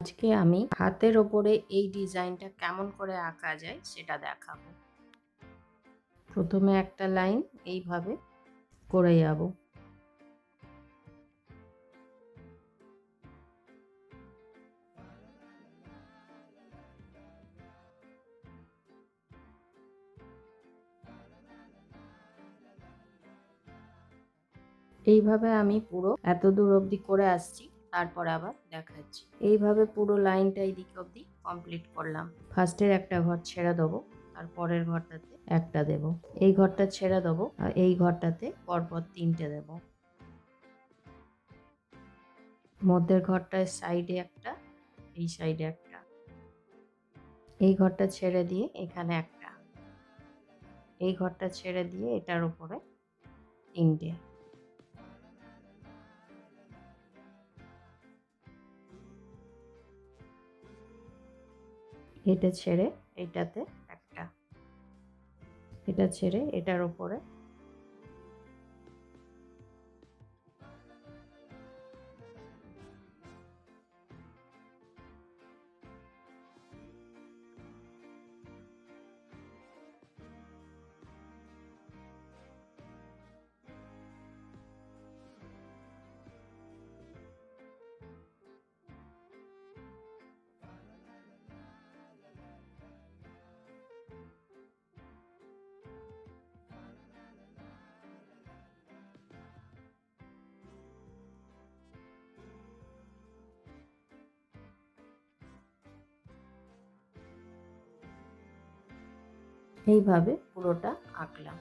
আজকে আমি হাতের ওপরে এই ডিজাইনটা কেমন করে আঁকা যায় সেটা দেখাবো। প্রথমে একটা লাইন এইভাবে করে যাব। এইভাবে আমি পুরো এত দূর অবধি করে আসছি। তারপর আবার দেখাচ্ছি। এইভাবে পুরো লাইনটা এই দিক অবধি কমপ্লিট করলাম। ফার্স্টের একটা ঘর ছেড়ে দেবো, আর পরের ঘরটাতে একটা দেব। এই ঘরটা ছেড়ে দেবো, আর এই ঘরটাতে পরপর তিনটে দেব। মধ্যের ঘরটায় সাইডে একটা, এই সাইডে একটা। এই ঘরটা ছেড়ে দিয়ে এখানে একটা। এই ঘরটা ছেড়ে দিয়ে এটার উপরে তিনটে। এটা ছেড়ে এটাতে একটা। এটা ছেড়ে এটার উপরে এইভাবে পুরোটা আঁকলাম।